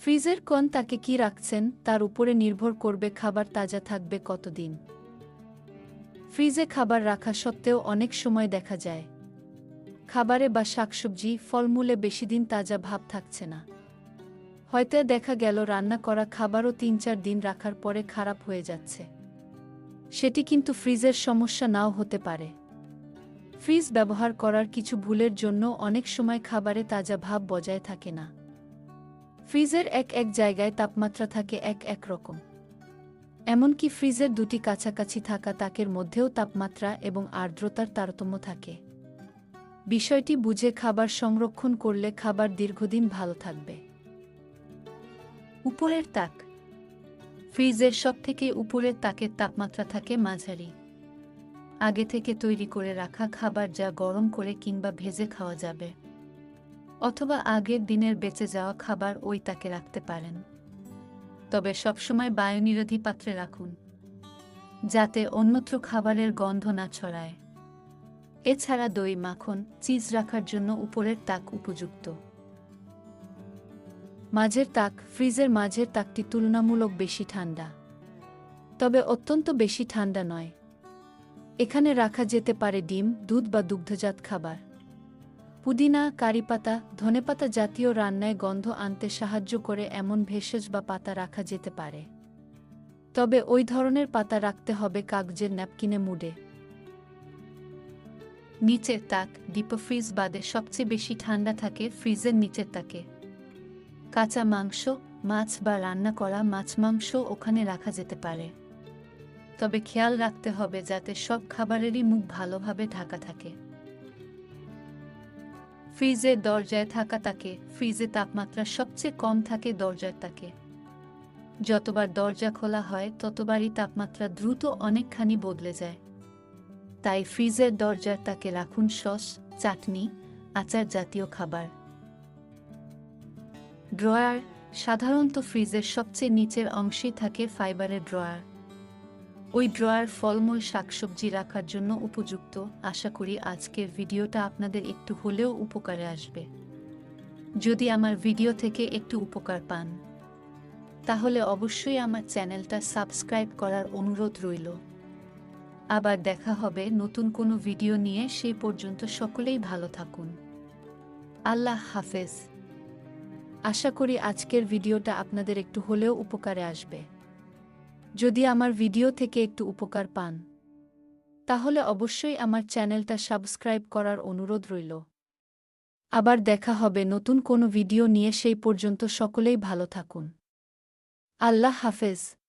ফ্রিজের কোন তাকে কি রাখছেন, তার উপরে নির্ভর করবে খাবার তাজা থাকবে কতদিন। ফ্রিজে খাবার রাখা সত্ত্বেও অনেক সময় দেখা যায়। খাবারে বা শাকসবজি, ফলমূলে বেশি দিন তাজা ভাব থাকছে না। হয়তো দেখা গেল রান্না করা খাবারও তিন চার দিন রাখার পরে খারাপ হয়ে যাচ্ছে। সেটি কিন্তু ফ্রিজের সমস্যা নাও হতে পারে। ফ্রিজ ব্যবহার করার কিছু ভুলের জন্য অনেক সময় খাবারে তাজা ভাব বজায় থাকে না। ফ্রিজের এক এক জায়গায় তাপমাত্রা থাকে এক এক রকম। এমনকি ফ্রিজের দুটি কাছাকাছি থাকা তাকের মধ্যেও তাপমাত্রা এবং আর্দ্রতার তারতম্য থাকে। বিষয়টি বুঝে খাবার সংরক্ষণ করলে খাবার দীর্ঘদিন ভালো থাকবে। উপরের তাক। ফ্রিজের সবথেকে উপরের তাকের তাপমাত্রা থাকে মাঝারি। আগে থেকে তৈরি করে রাখা খাবার যা গরম করে কিংবা ভেজে খাওয়া যাবে। অথবা আগের দিনের বেঁচে যাওয়া খাবার ওই তাকে রাখতে পারেন। তবে সবসময় বায়ুনিরোধী পাত্রে রাখুন, যাতে অন্যত্র খাবারের গন্ধ না ছড়ায়। এছাড়া দই, মাখন, চিজ রাখার জন্য উপরের তাক উপযুক্ত। মাঝের তাক, ফ্রিজের মাঝের তাকটি তুলনামূলক বেশি ঠান্ডা, তবে অত্যন্ত বেশি ঠান্ডা নয়। এখানে রাখা যেতে পারে ডিম, দুধ বা দুগ্ধজাত খাবার। পুদিনা, কারিপাতা, ধনেপাতা জাতীয় রান্নায় গন্ধ আনতে সাহায্য করে এমন ভেষজ বা পাতা রাখা যেতে পারে। তবে ওই ধরনের পাতা রাখতে হবে কাগজের ন্যাপকিনে মুডে। নিচের তাক, ডিপো ফ্রিজ বাদে সবচেয়ে বেশি ঠান্ডা থাকে ফ্রিজের নিচের তাকে। কাঁচা মাংস, মাছ বা রান্না করা মাছ মাংস ওখানে রাখা যেতে পারে। তবে খেয়াল রাখতে হবে যাতে সব খাবারেরই মুখ ভালোভাবে ঢাকা থাকে। ফ্রিজের দরজায় থাকা তাকে, ফ্রিজে তাপমাত্রা সবচেয়ে কম থাকে দরজার তাকে। যতবার দরজা খোলা হয়, ততবারই তাপমাত্রা দ্রুত অনেকখানি বদলে যায়। তাই ফ্রিজের দরজার তাকে রাখুন সস, চাটনি, আচার জাতীয় খাবার। ড্রয়ার সাধারণত ফ্রিজের সবচেয়ে নিচের অংশেই থাকে ফাইবারের ড্রয়ার। ওই ড্রয়ার ফলমূল শাকসবজি রাখার জন্য উপযুক্ত। আশা করি আজকের ভিডিওটা আপনাদের একটু হলেও উপকারে আসবে। যদি আমার ভিডিও থেকে একটু উপকার পান, তাহলে অবশ্যই আমার চ্যানেলটা সাবস্ক্রাইব করার অনুরোধ রইল। আবার দেখা হবে নতুন কোনো ভিডিও নিয়ে সেই পর্যন্ত সকলেই ভালো থাকুন। আল্লাহ হাফেজ। আশা করি আজকের ভিডিওটা আপনাদের একটু হলেও উপকারে আসবে। যদি আমার ভিডিও থেকে একটু উপকার পান, তাহলে অবশ্যই আমার চ্যানেলটা সাবস্ক্রাইব করার অনুরোধ রইল। আবার দেখা হবে নতুন কোনো ভিডিও নিয়ে, সেই পর্যন্ত সকলেই ভালো থাকুন। আল্লাহ হাফেজ।